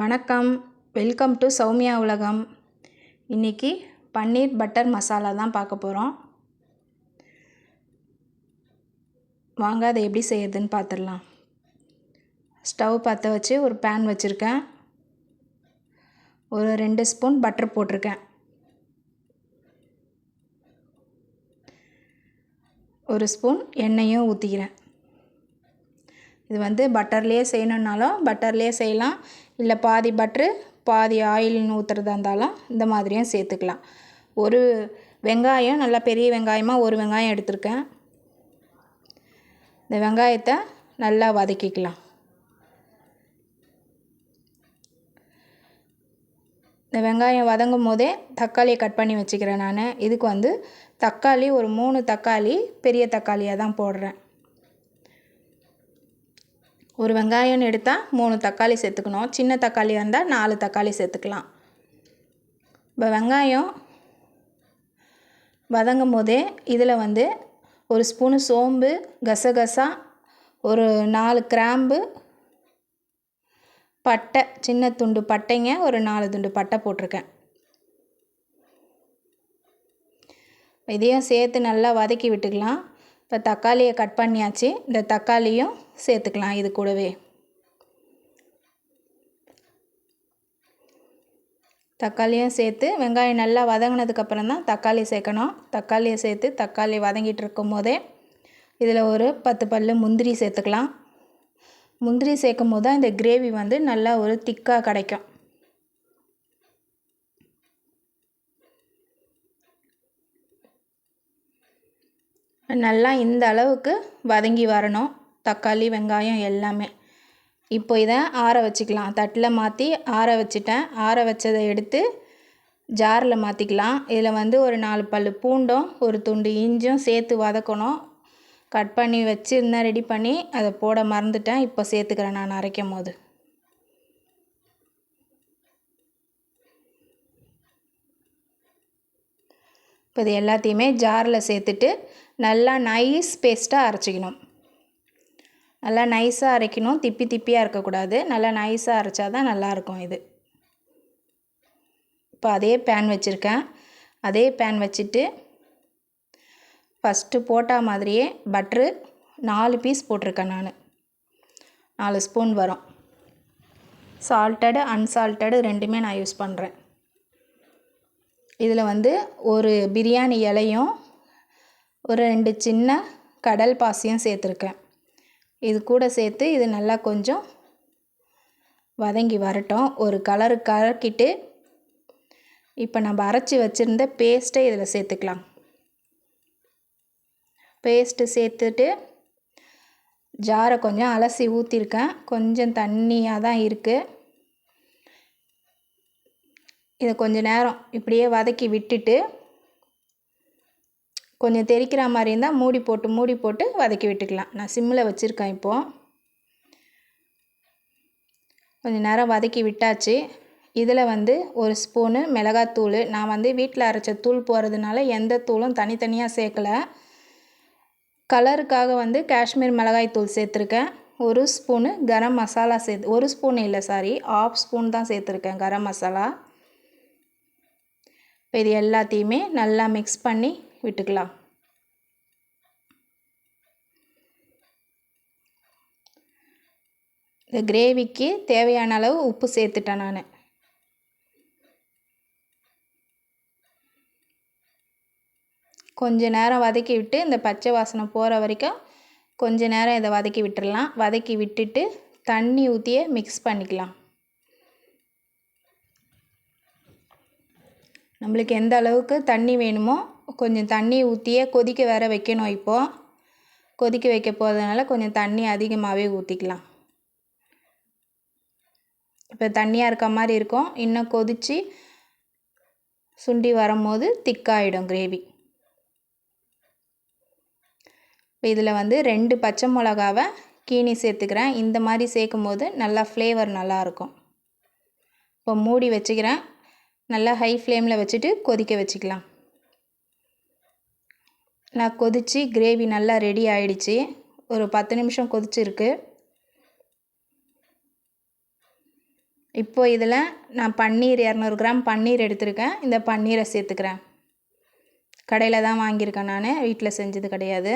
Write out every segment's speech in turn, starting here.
வணக்கம். Welcome to Soumya உலகம். இன்றைக்கி பன்னீர் பட்டர் மசாலா தான் பார்க்க போகிறோம் வாங்க அதை எப்படி செய்யறதுன்னு பார்த்துடலாம். ஸ்டவ் பற்ற வச்சு ஒரு பேன் வச்சுருக்கேன். ஒரு ரெண்டு ஸ்பூன் பட்டர் போட்டிருக்கேன். ஒரு ஸ்பூன் எண்ணெயும் ஊற்றிக்கிறேன் இது வந்து பட்டர்லேயே செய்யணுன்னாலும் பட்டர்லேயே செய்யலாம். இல்லை பாதி பட்ரு பாதி ஆயில்னு ஊற்றுறதா இருந்தாலும் இந்த மாதிரியும் சேர்த்துக்கலாம். ஒரு வெங்காயம் நல்லா பெரிய வெங்காயமாக ஒரு வெங்காயம் எடுத்திருக்கேன். இந்த வெங்காயத்தை நல்லா வதக்கிக்கலாம். இந்த வெங்காயம் வதங்கும் போதே தக்காளியை கட் பண்ணி வச்சுக்கிறேன் நான். இதுக்கு வந்து தக்காளி ஒரு மூணு தக்காளி பெரிய தக்காளியாக தான் போடுறேன். ஒரு வெங்காயம்னு எடுத்தால் மூணு தக்காளி சேர்த்துக்கணும். சின்ன தக்காளியாக இருந்தால் நாலு தக்காளி சேர்த்துக்கலாம். இப்போ வெங்காயம் வதங்கும் போதே இதில் வந்து ஒரு ஸ்பூனு சோம்பு கசகசா ஒரு நாலு கிராம்பு பட்டை சின்ன துண்டு பட்டைங்க ஒரு நாலு துண்டு பட்டை போட்டிருக்கேன். இதையும் சேர்த்து நல்லா வதக்கி விட்டுக்கலாம். இப்போ தக்காளியை கட் பண்ணியாச்சு. இந்த தக்காளியும் சேர்த்துக்கலாம் இது கூடவே. தக்காளியும் சேர்த்து வெங்காயம் நல்லா வதங்கினதுக்கப்புறம் தான் தக்காளி சேர்க்கணும். தக்காளியை சேர்த்து தக்காளி வதங்கிட்டு இருக்கும் போதே இதில் ஒரு பத்து பல் முந்திரி சேர்த்துக்கலாம். முந்திரி சேர்க்கும் போது தான் இந்த கிரேவி வந்து நல்லா ஒரு திக்காக கிடைக்கும். நல்லா இந்த அளவுக்கு வதங்கி வரணும். தக்காளி வெங்காயம் எல்லாமே. இப்போ இதை ஆற வச்சுக்கலாம். தட்டில் மாற்றி ஆற வச்சுட்டேன். ஆற வச்சதை எடுத்து ஜாரில் மாற்றிக்கலாம் இதில் வந்து ஒரு நாலு பல் பூண்டும் ஒரு துண்டு இஞ்சும் சேர்த்து வதக்கணும். கட் பண்ணி வச்சுருந்தேன் ரெடி பண்ணி அதை போட மறந்துட்டேன். இப்போ சேர்த்துக்கிறேன் நான் அரைக்கும் போது. இப்போ இது எல்லாத்தையுமே ஜாரில் சேர்த்துட்டு நல்லா நைஸ் பேஸ்ட்டாக அரைச்சிக்கணும். நல்லா நைஸாக அரைக்கணும். திப்பி திப்பியாக இருக்கக்கூடாது. நல்லா நைஸாக அரைச்சா தான் நல்லாயிருக்கும் இது. இப்போ அதே பேன் வச்சுருக்கேன். அதே பேன் வச்சுட்டு ஃபஸ்ட்டு போட்டால் மாதிரியே பட்ரு நாலு பீஸ் போட்டிருக்கேன் நான். நாலு ஸ்பூன் வரும். சால்ட்டடு அன்சால்ட்டடு ரெண்டுமே நான் யூஸ் பண்ணுறேன் இதில் வந்து ஒரு பிரியாணி இலையும் ஒரு ரெண்டு சின்ன கடல் பாசியும் சேர்த்துருக்கேன். இது கூட சேர்த்து இது நல்லா கொஞ்சம் வதங்கி வரட்டும். ஒரு கலரு கலக்கிட்டு இப்போ நம்ம அரைச்சி வச்சுருந்த பேஸ்ட்டை இதில் சேர்த்துக்கலாம். பேஸ்ட்டு சேர்த்துட்டு ஜாரை கொஞ்சம் அலசி ஊற்றிருக்கேன் கொஞ்சம் தண்ணியாக தான் இருக்குது இதை கொஞ்சம் நேரம் இப்படியே வதக்கி விட்டுட்டு கொஞ்சம் தெறிக்கிற மாதிரி இருந்தால் மூடி போட்டு மூடி போட்டு வதக்கி விட்டுக்கலாம். நான் சிம்மில் வச்சுருக்கேன் இப்போது கொஞ்சம் நேரம் வதக்கி விட்டாச்சு. இதில் வந்து ஒரு ஸ்பூனு மிளகாத்தூள். நான் வந்து வீட்டில் அரைச்ச தூள் போகிறதுனால எந்த தூளும் தனித்தனியாக சேர்க்கலை. கலருக்காக வந்து காஷ்மீர் மிளகாய் தூள் சேர்த்துருக்கேன். ஒரு ஸ்பூனு கரம் மசாலா சேர்த்து ஒரு ஸ்பூன் இல்லை சாரி ஆஃப் ஸ்பூன் தான் சேர்த்துருக்கேன் கரம் மசாலா. இப்போ இது எல்லாத்தையுமே நல்லா மிக்ஸ் பண்ணி விட்டுக்கலாம். இந்த கிரேவிக்கு தேவையான அளவு உப்பு சேர்த்துட்டேன் நான். கொஞ்ச நேரம் வதக்கி விட்டு இந்த பச்சை வாசனை போகிற வரைக்கும் கொஞ்ச நேரம் இதை வதக்கி விட்டுடலாம் வதக்கி விட்டுட்டு தண்ணி ஊற்றியே மிக்ஸ் பண்ணிக்கலாம். நம்மளுக்கு எந்த அளவுக்கு தண்ணி வேணுமோ கொஞ்சம் தண்ணி ஊற்றியே கொதிக்க வேற வைக்கணும் இப்போது கொதிக்க வைக்க போகிறதுனால கொஞ்சம் தண்ணி அதிகமாகவே ஊற்றிக்கலாம் இப்போ தண்ணியாக இருக்க மாதிரி இருக்கும். இன்னும் கொதித்து சுண்டி வரும்போது திக்காயிடும் கிரேவி இப்போ இதில் வந்து ரெண்டு பச்சை மிளகாவை கீனி சேர்த்துக்கிறேன். இந்த மாதிரி சேர்க்கும் போது நல்லா ஃப்ளேவர் நல்லாயிருக்கும் இப்போ மூடி வச்சுக்கிறேன். நல்லா ஹை ஃப்ளேமில் வச்சுட்டு கொதிக்க வச்சுக்கலாம். நான் கொதித்து கிரேவி நல்லா ரெடி ஆயிடுச்சு. ஒரு பத்து நிமிஷம் கொதிச்சிருக்கு. இப்போ இதில் நான் பன்னீர் இரநூறு கிராம் பன்னீர் எடுத்திருக்கேன். இந்த பன்னீரை சேர்த்துக்கிறேன். கடையில் தான் வாங்கியிருக்கேன் நான். வீட்டில் செஞ்சது கிடையாது.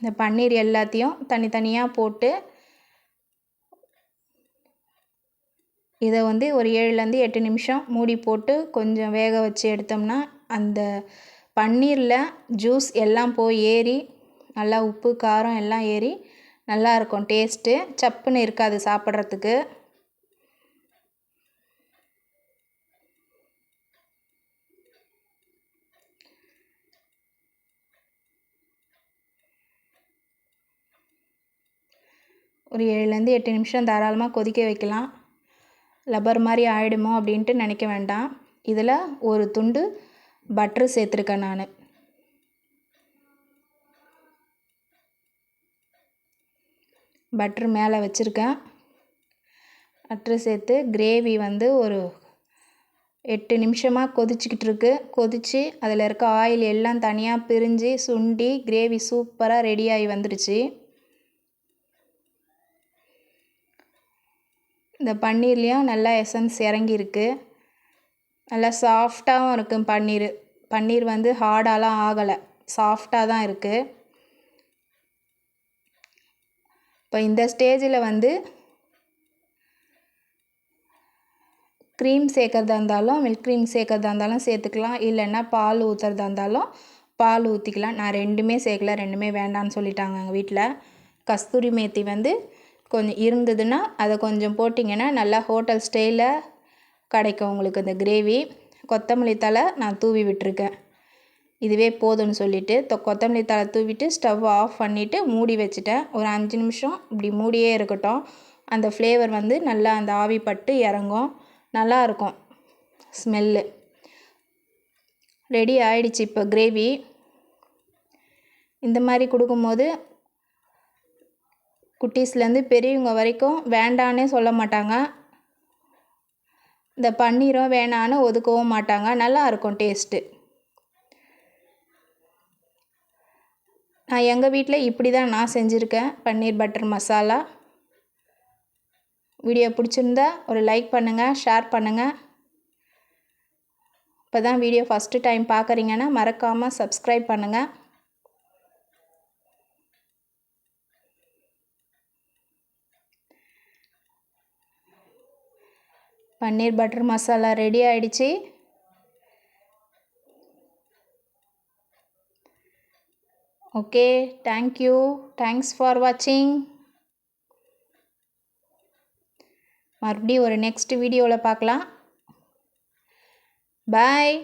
இந்த பன்னீர் எல்லாத்தையும் தனித்தனியாக போட்டு இதை வந்து ஒரு ஏழுலேருந்து எட்டு நிமிஷம் மூடி போட்டு கொஞ்சம் வேக வச்சு எடுத்தோம்னா அந்த பன்னீரில் ஜூஸ் எல்லாம் போய் ஏறி நல்லா உப்பு காரம் எல்லாம் ஏறி நல்லாயிருக்கும் டேஸ்ட்டு சப்புன்னு இருக்காது சாப்பிட்றதுக்கு. ஒரு ஏழுலேருந்து எட்டு நிமிஷம் தாராளமாக கொதிக்க வைக்கலாம். லப்பர் மாதிரி ஆகிடுமோ அப்படின்ட்டு நினைக்க வேண்டாம். இதில் ஒரு துண்டு பட்ரு சேர்த்துருக்கேன் நான். பட்ரு மேலே வச்சுருக்கேன். பட்ரு சேர்த்து கிரேவி வந்து ஒரு எட்டு நிமிஷமாக கொதிச்சுக்கிட்டு இருக்கு. கொதித்து அதில் இருக்க ஆயில் எல்லாம் தனியாக பிரிஞ்சு சுண்டி கிரேவி சூப்பராக ரெடியாகி வந்துடுச்சு. இந்த பன்னீர்லேயும் நல்லா எசன்ஸ் இறங்கியிருக்கு. நல்லா சாஃப்டாகவும் இருக்கும் பன்னீர். பன்னீர் வந்து ஹார்டாலாம் ஆகலை. சாஃப்டாக தான் இருக்குது இப்போ இந்த ஸ்டேஜில் வந்து க்ரீம் சேர்க்குறதா இருந்தாலும் மில்க் க்ரீம் சேர்க்குறதா இருந்தாலும் சேர்த்துக்கலாம். இல்லைன்னா பால் ஊற்றுறதா இருந்தாலும் பால் ஊற்றிக்கலாம் நான் ரெண்டுமே சேர்க்கல. ரெண்டுமே வேண்டான்னு சொல்லிட்டாங்க எங்கள் வீட்டில் கஸ்தூரி மேத்தி வந்து கொஞ்சம் இருந்ததுன்னா அதை கொஞ்சம் போட்டிங்கன்னா நல்லா ஹோட்டல் ஸ்டைலில் கிடைக்கும் உங்களுக்கு இந்த கிரேவி. கொத்தமல்லி தழை நான் தூவி விட்டுருக்கேன். இதுவே போதும்னு சொல்லிவிட்டு கொத்தமல்லி தழை தூவிட்டு ஸ்டவ் ஆஃப் பண்ணிவிட்டு மூடி வச்சுட்டேன். ஒரு அஞ்சு நிமிஷம் இப்படி மூடியே இருக்கட்டும். அந்த ஃப்ளேவர் வந்து நல்லா அந்த ஆவி பட்டு இறங்கும். நல்லாயிருக்கும் ஸ்மெல்லு. ரெடி ஆயிடுச்சு இப்போ கிரேவி. இந்த மாதிரி கொடுக்கும்போது குட்டீஸ்லேருந்து பெரியவங்க வரைக்கும் வேண்டான்னே சொல்ல மாட்டாங்க. இந்த பன்னீரும் வேணான்னு ஒதுக்கவும் மாட்டாங்க. நல்லா இருக்கும் டேஸ்ட்டு. நான் எங்கள் வீட்டில் இப்படி தான் நான் செஞ்சுருக்கேன். பன்னீர் பட்டர் மசாலா. வீடியோ பிடிச்சிருந்தா ஒரு லைக் பண்ணுங்கள் ஷேர் பண்ணுங்கள் இப்போ தான் வீடியோ ஃபஸ்ட்டு டைம் பார்க்குறீங்கன்னா மறக்காமல் சப்ஸ்கிரைப் பண்ணுங்கள் பன்னீர் பட்டர் மசாலா ரெடி ஆயிடுச்சு. Okay thank you thanks for வாட்சிங் மறுபடியும் ஒரு நெக்ஸ்ட் வீடியோவில் பார்க்கலாம். பாய்